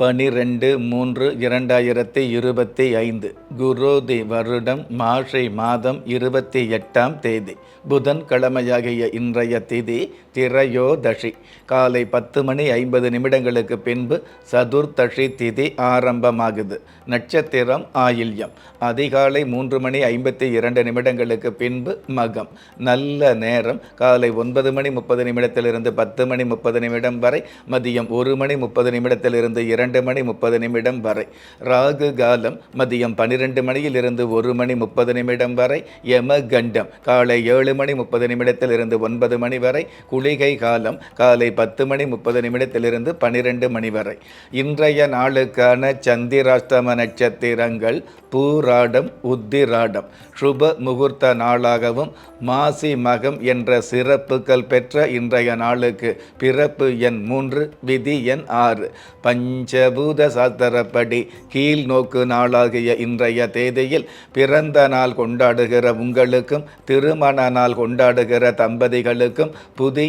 பனிரெண்டு மூன்று இரண்டாயிரத்தி இருபத்தி ஐந்து. குரோதி வருடம் மாஷை மாதம் இருபத்தி எட்டாம் தேதி. புதன் கிழமையாகிய இன்றைய தேதி திரையோதஷி காலை பத்து மணி ஐம்பது நிமிடங்களுக்கு பின்பு சதுர்தஷி திதி ஆரம்பமாகுது. நட்சத்திரம் ஆயில்யம். அதிகாலை மூன்று மணி ஐம்பத்தி இரண்டு நிமிடங்களுக்கு பின்பு மகம். நல்ல நேரம். காலை ஒன்பது மணி முப்பது நிமிடத்திலிருந்து பத்து மணி முப்பது நிமிடம் வரை. மதியம் ஒரு மணி முப்பது நிமிடத்திலிருந்து இரண்டு மணி முப்பது நிமிடம் வரை. ராகு காலம் மதியம் பன்னிரெண்டு மணியிலிருந்து ஒரு மணி முப்பது நிமிடம் வரை. யமகண்டம். காலை ஏழு மணி முப்பது நிமிடத்திலிருந்து ஒன்பது மணி வரை. குளிகை காலம் காலை பத்து மணி முப்பது நிமிடத்திலிருந்து பன்னிரெண்டு மணி வரை. இன்றைய நாளுக்கான சந்திராஷ்டம நட்சத்திரங்கள் பூராடம் உத்திராடம். சுப முகூர்த்த நாளாகவும் மாசி மகம் என்ற சிறப்புகள் பெற்ற இன்றைய நாளுக்கு பிறப்பு எண் மூன்று விதி எண் ஆறு. பஞ்சபூத சாஸ்திரப்படி கீழ் நோக்கு நாளாகிய இன்றைய தேதியில் பிறந்த நாள் கொண்டாடுகிற உங்களுக்கும் திருமண நாள் கொண்டாடுகிற தம்பதிகளுக்கும் புதிய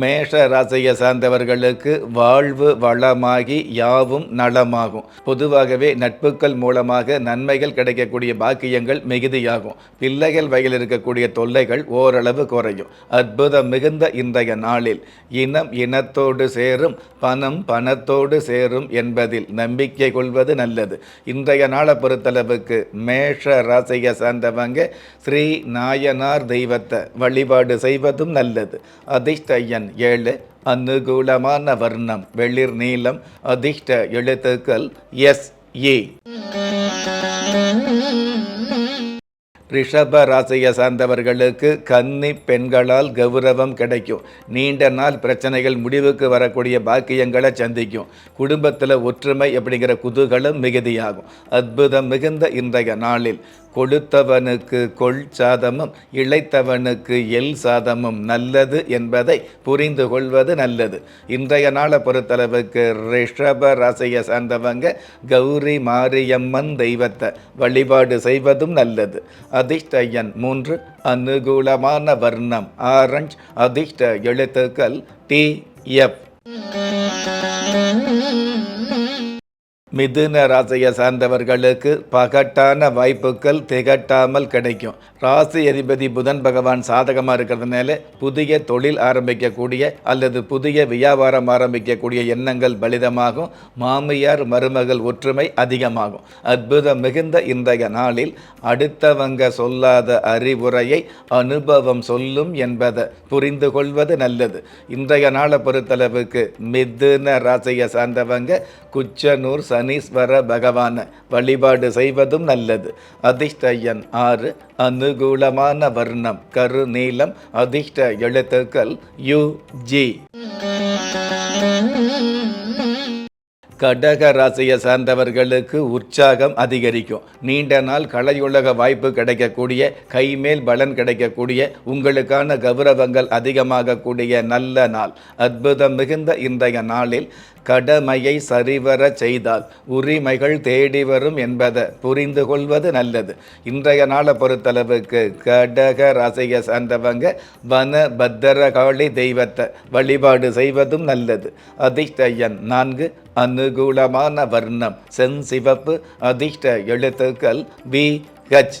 மேஷ ராசியை சார்ந்தவர்களுக்கு வாழ்வு வளமாகி யாவும் நலமாகும். பொதுவாகவே நட்புகள் மூலமாக நன்மைகள் கிடைக்கக்கூடிய பாக்கியங்கள் மிகுதியாகும். பிள்ளைகள் வகையில் இருக்கக்கூடிய தொல்லைகள் ஓரளவு குறையும். அற்புதம் மிகுந்த இன்றைய நாளில் இனம் இனத்தோடு சேரும் பணம் பணத்தோடு சேரும் என்பதில் நம்பிக்கை கொள்வது நல்லது. இன்றைய நாளை பொறுத்தளவுக்கு மேஷ ராசியை சார்ந்தவங்க ஸ்ரீ நாயனார் தெய்வத்தை வழிபாடு செய்வதும் நல்லது. அதிர்ஷ்ட எண் ஏழு. அனுகூலமான வர்ணம். வெளிர் நீலம் அதிர்ஷ்ட எழுத்துக்கள் எஸ் ஏ. ரிஷப ராசியை சார்ந்தவர்களுக்கு கன்னி பெண்களால் கௌரவம் கிடைக்கும். நீண்ட நாள் பிரச்சனைகள் முடிவுக்கு வரக்கூடிய பாக்கியங்களை சந்திக்கும். குடும்பத்தில் ஒற்றுமை அப்படிங்கிற குதூகலம் மிகுதியாகும். அற்புதம் மிகுந்த இன்றைய நாளில். கொடுத்தவனுக்கு கொள் சாதமும் இழைத்தவனுக்கு எல் சாதமும் நல்லது என்பதை புரிந்து கொள்வது நல்லது. இன்றைய நாளை பொறுத்தளவுக்கு ரிஷப ராசியை சார்ந்தவங்க கௌரி மாரியம்மன் தெய்வத்தை வழிபாடு செய்வதும் நல்லது. அதிர்ஷ்டயன் மூன்று அனுகூலமான வர்ணம். ஆரஞ்ச் அதிர்ஷ்ட எழுத்துக்கள் டி எஃப் மிதுன ராசியை சார்ந்தவர்களுக்கு பகட்டான வாய்ப்புகள் திகட்டாமல் கிடைக்கும். ராசி அதிபதி புதன் பகவான் சாதகமாக இருக்கிறதுனால புதிய தொழில் ஆரம்பிக்கக்கூடிய அல்லது புதிய வியாபாரம் ஆரம்பிக்கக்கூடிய எண்ணங்கள் பலிதமாகும். மாமியார் மருமகள் ஒற்றுமை அதிகமாகும். அற்புதம் மிகுந்த இன்றைய நாளில் அடுத்தவங்க சொல்லாத அறிவுரையை அனுபவம் சொல்லும் என்பதை புரிந்து கொள்வது நல்லது. இன்றைய நாளை பொறுத்தளவுக்கு மிதுன ராசியை சார்ந்தவங்க குச்சனூர் சனீஸ்வர பகவான வழிபாடு செய்வதும் நல்லது. அதிர்ஷ்டயன் ஆறு அனுகூலமான வர்ணம் கரு நீளம் அதிர்ஷ்ட எழுத்துக்கள் யு ஜி. கடக ராசியை சார்ந்தவர்களுக்கு உற்சாகம் அதிகரிக்கும். நீண்ட நாள் கலையுலக வாய்ப்பு கிடைக்கக்கூடிய கைமேல் பலன் கிடைக்கக்கூடிய உங்களுக்கான கௌரவங்கள் அதிகமாகக்கூடிய நல்ல நாள். அற்புதம் மிகுந்த இன்றைய நாளில் கடமையை சரிவர செய்தால் உரிமைகள் தேடி வரும் என்பதை புரிந்து கொள்வது நல்லது. இன்றைய நாளை பொறுத்தளவுக்கு கடக ராசியை சார்ந்தவங்க வன பத்திரகாளி தெய்வத்தை வழிபாடு செய்வதும் நல்லது. அதிர்ஷ்ட நான்கு அனுகூலமான வர்ணம் செஞ்சிவப்பு அதிர்ஷ்ட எழுத்துக்கள் வி ஹச்.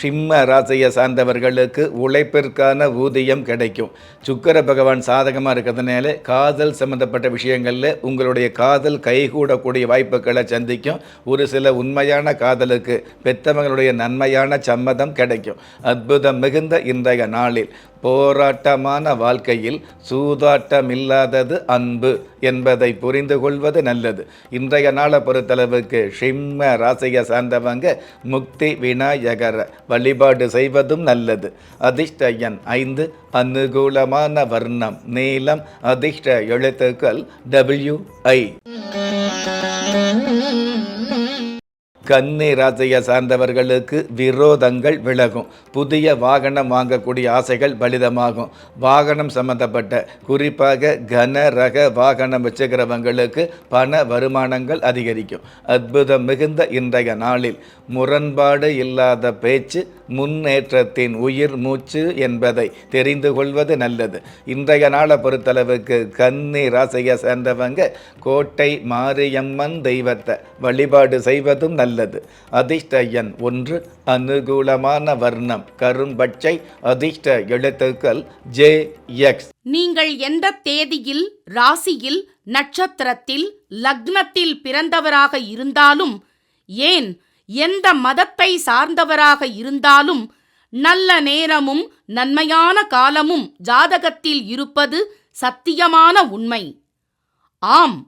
சிம்ம ராசியை சார்ந்தவர்களுக்கு உழைப்பிற்கான ஊதியம் கிடைக்கும். சுக்கர பகவான் சாதகமாக இருக்கிறதுனால காதல் சம்பந்தப்பட்ட விஷயங்களில் உங்களுடைய காதல் கைகூடக்கூடிய வாய்ப்புகளை சந்திக்கும். ஒரு சில உண்மையான காதலுக்கு பெத்தவங்களுடைய நன்மையான சம்மதம் கிடைக்கும். அற்புதம் மிகுந்த இன்றைய நாளில். போராட்டமான வாழ்க்கையில் சூதாட்டமில்லாதது அன்பு என்பதை புரிந்து கொள்வது நல்லது. இன்றைய நாளை பொறுத்தளவுக்கு சிம்ம ராசியை சார்ந்தவங்க முக்தி விநாயகர வழிபாடு செய்வதும் நல்லது. அதிர்ஷ்ட எண் ஐந்து அனுகூலமான வர்ணம் நீளம் அதிர்ஷ்ட எழுத்துக்கள் டபிள்யூ ஐ கன்னி ராசியை சார்ந்தவர்களுக்கு விரோதங்கள் விலகும். புதிய வாகனம் வாங்கக்கூடிய ஆசைகள் பலிதமாகும். வாகனம் சம்பந்தப்பட்ட குறிப்பாக கன ரக வாகனம் வச்சுக்கிறவங்களுக்கு பண வருமானங்கள் அதிகரிக்கும். அற்புதம் மிகுந்த இன்றைய நாளில் முரண்பாடு இல்லாத பேச்சு முன்னேற்றத்தின் உயிர் மூச்சு என்பதை தெரிந்து கொள்வது நல்லது. இன்றைய நாளை பொறுத்தளவுக்கு கன்னி ராசியை சேர்ந்தவங்க கோட்டை மாரியம்மன் தெய்வத்தை வழிபாடு செய்வதும் நல்லது. அதிர்ஷ்ட எண் ஒன்று அனுகூலமான வர்ணம். கரும்பச்சை அதிர்ஷ்ட எழுத்துக்கள் ஜே எக்ஸ். நீங்கள் எந்த தேதியில் ராசியில் நட்சத்திரத்தில் லக்னத்தில் பிறந்தவராக இருந்தாலும் ஏன் எந்த மதத்தை சார்ந்தவராக இருந்தாலும் நல்ல நேரமும் நன்மையான காலமும் ஜாதகத்தில் இருப்பது சத்தியமான உண்மை. ஆம்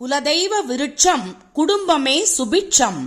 குலதெய்வ விருட்சம் குடும்பமே சுபிட்சம்.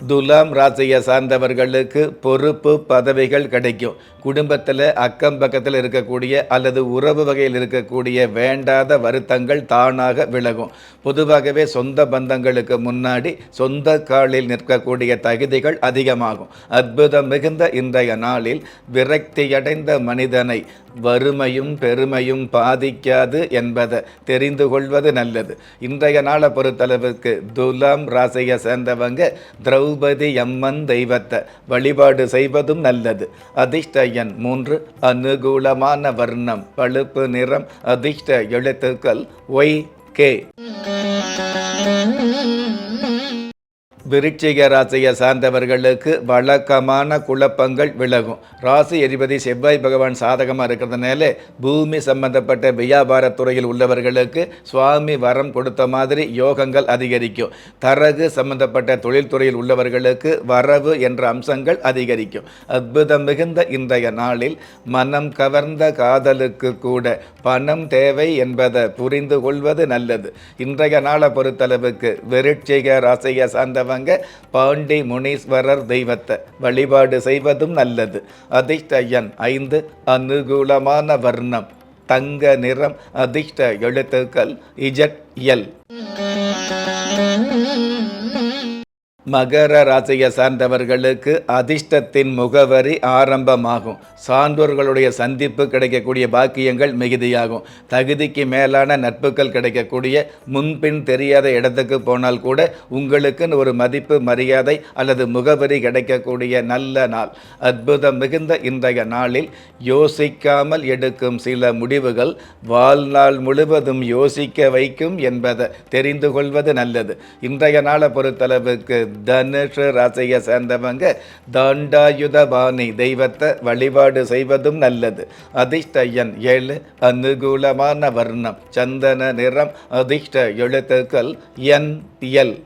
துலாம் ராசியை சார்ந்தவர்களுக்கு பொறுப்பு பதவிகள் கிடைக்கும். குடும்பத்தில் அக்கம் பக்கத்தில் இருக்கக்கூடிய அல்லது உறவு வகையில் இருக்கக்கூடிய வேண்டாத வருத்தங்கள் தானாக விலகும். பொதுவாகவே சொந்த பந்தங்களுக்கு முன்னாடி சொந்த காலில் நிற்கக்கூடிய தகுதிகள் அதிகமாகும். அற்புதம் மிகுந்த இன்றைய நாளில் விரக்தியடைந்த மனிதனை வறுமையும் பெருமையும் பாதிக்காது என்பதை தெரிந்து கொள்வது நல்லது. இன்றைய நாளை பொறுத்தளவுக்கு துலாம் ராசியை சேர்ந்தவங்க திரௌபதி அம்மன் தெய்வத்தை வழிபாடு செய்வதும் நல்லது. அதிர்ஷ்ட எண் மூன்று அனுகூலமான வர்ணம் பழுப்பு நிறம் அதிர்ஷ்ட எழுத்துக்கள் ஒய் கே. விருட்சிக ராசியை சார்ந்தவர்களுக்கு வழக்கமான குழப்பங்கள் விலகும். ராசி அதிபதி செவ்வாய் பகவான் சாதகமாக இருக்கிறதுனால பூமி சம்பந்தப்பட்ட வியாபாரத்துறையில் உள்ளவர்களுக்கு சுவாமி வரம் கொடுத்த மாதிரி யோகங்கள் அதிகரிக்கும். தரகு சம்பந்தப்பட்ட தொழில்துறையில் உள்ளவர்களுக்கு வரவு என்ற அம்சங்கள் அதிகரிக்கும். அற்புதம் மிகுந்த இன்றைய நாளில் மனம் கவர்ந்த காதலுக்கு கூட பணம் தேவை என்பதை புரிந்து கொள்வது நல்லது. இன்றைய நாளை பொறுத்தளவுக்கு விருட்சிக ராசியை சார்ந்தவங்க பாண்டி முனீஸ்வரர் தெய்வத்தை வழிபாடு செய்வதும் நல்லது. அதிர்ஷ்டயன் ஐந்து அனுகூலமான வர்ணம். தங்க நிறம் அதிர்ஷ்ட எழுத்துக்கள் இஜட் எல் மகர ராசியை சார்ந்தவர்களுக்கு அதிர்ஷ்டத்தின் முகவரி ஆரம்பமாகும். சான்றோர்களுடைய சந்திப்பு கிடைக்கக்கூடிய பாக்கியங்கள் மிகுதியாகும். தகுதிக்கு மேலான நட்புகள் கிடைக்கக்கூடிய முன்பின் தெரியாத இடத்துக்கு போனால் கூட உங்களுக்குன்னு ஒரு மதிப்பு மரியாதை அல்லது முகவரி கிடைக்கக்கூடிய நல்ல நாள். அற்புதம் மிகுந்த இன்றைய நாளில் யோசிக்காமல் எடுக்கும் சில முடிவுகள் வாழ்நாள் முழுவதும் யோசிக்க வைக்கும் என்பதை தெரிந்து கொள்வது நல்லது. இன்றைய நாளை பொறுத்தளவுக்கு தனுஷ ராசியை சேர்ந்தவங்க தாண்டாயுதபாணி தெய்வத்தை வழிபாடு செய்வதும் நல்லது. அதிர்ஷ்ட எண் ஏழு அனுகூலமான வர்ணம். சந்தன நிறம் அதிர்ஷ்ட எழுத்துக்கள் என் எல்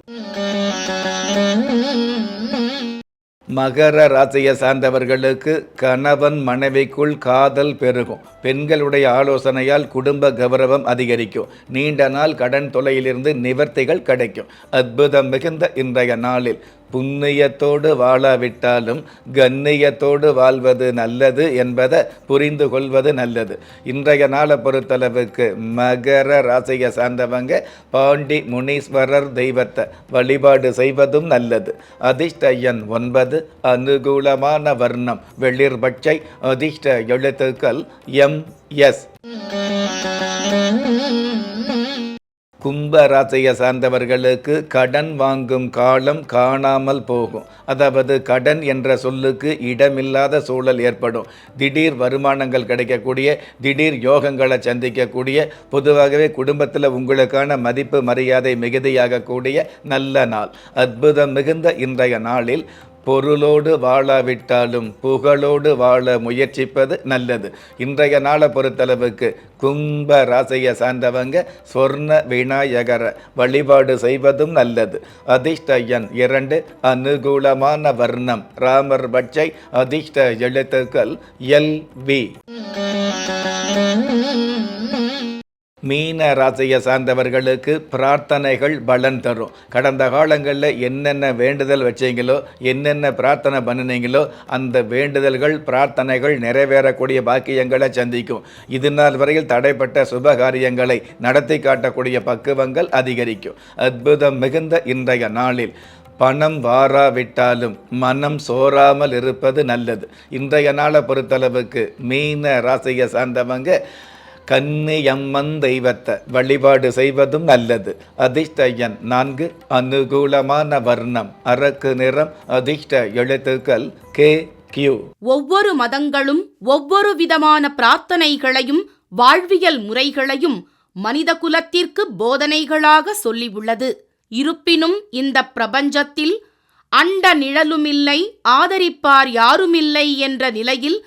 மகர ராசியை சார்ந்தவர்களுக்கு கணவன் மனைவிக்குள் காதல் பெருகும். பெண்களுடைய ஆலோசனையால் குடும்ப கௌரவம் அதிகரிக்கும். நீண்ட நாள் கடன் தொலையிலிருந்து நிவர்த்திகள் கிடைக்கும். அற்புதம் மிகுந்த இன்றைய நாளில். புண்ணியத்தோடு வாழாவிட்டாலும் கண்ணியத்தோடு வாழ்வது நல்லது என்பதை புரிந்து கொள்வது நல்லது. இன்றைய நாளை பொறுத்தளவுக்கு மகர ராசியை சார்ந்தவங்க பாண்டி முனீஸ்வரர் தெய்வத்தை வழிபாடு செய்வதும் நல்லது. அதிர்ஷ்ட எண் ஒன்பது அனுகூலமான வர்ணம் வெளிர்பட்சை அதிர்ஷ்ட எழுத்துக்கள் எம் எஸ் கும்ப ராசியை சார்ந்தவர்களுக்கு கடன் வாங்கும் காலம் காணாமல் போகும். அதாவது கடன் என்ற சொல்லுக்கு இடமில்லாத சூழல் ஏற்படும். திடீர் வருமானங்கள் கிடைக்கக்கூடிய திடீர் யோகங்களை சந்திக்கக்கூடிய பொதுவாகவே குடும்பத்தில் உங்களுக்கான மதிப்பு மரியாதை மிகுதியாகக்கூடிய நல்ல நாள். அற்புதம் மிகுந்த இன்றைய நாளில் பொருளோடு வாழாவிட்டாலும் புகழோடு வாழ முயற்சிப்பது நல்லது. இன்றைய நாளை பொறுத்தளவுக்கு கும்ப ராசியை சார்ந்தவங்க சொர்ண விநாயகரை வழிபாடு செய்வதும் நல்லது. அதிர்ஷ்ட எண் இரண்டு அனுகூலமான வர்ணம். ராமர் பட்சை அதிர்ஷ்ட எழுத்துக்கள் எல் வி. மீன ராசியை சார்ந்தவர்களுக்கு பிரார்த்தனைகள் பலன் தரும். கடந்த காலங்களில் என்னென்ன வேண்டுதல் வச்சீங்களோ என்னென்ன பிரார்த்தனை பண்ணினீங்களோ அந்த வேண்டுதல்கள் பிரார்த்தனைகள் நிறைவேறக்கூடிய பாக்கியங்களை சந்திக்கும். இது நாள் வரையில் தடைப்பட்ட சுப காரியங்களை நடத்தி காட்டக்கூடிய பக்குவங்கள் அதிகரிக்கும். அற்புதம் மிகுந்த இன்றைய நாளில் பணம் வாராவிட்டாலும் மனம் சோறாமல் இருப்பது நல்லது. இன்றைய நாளை பொறுத்தளவுக்கு மீன ராசியை சார்ந்தவங்க கன்னியம்மன் தெய்வத்தை வழிபாடு செய்வதும் நல்லது. அதிர்ஷ்டயன் நான்கு அனுகூலமான வர்ணம். அரக்கு நிறம் அதிர்ஷ்ட எழுத்துக்கள் கே கியூ. ஒவ்வொரு மதங்களும் ஒவ்வொரு விதமான பிரார்த்தனைகளையும் வாழ்வியல் முறைகளையும் மனித குலத்திற்கு போதனைகளாக சொல்லியுள்ளது. இருப்பினும் இந்த பிரபஞ்சத்தில் அண்ட நிழலுமில்லை ஆதரிப்பார் யாருமில்லை என்ற நிலையில்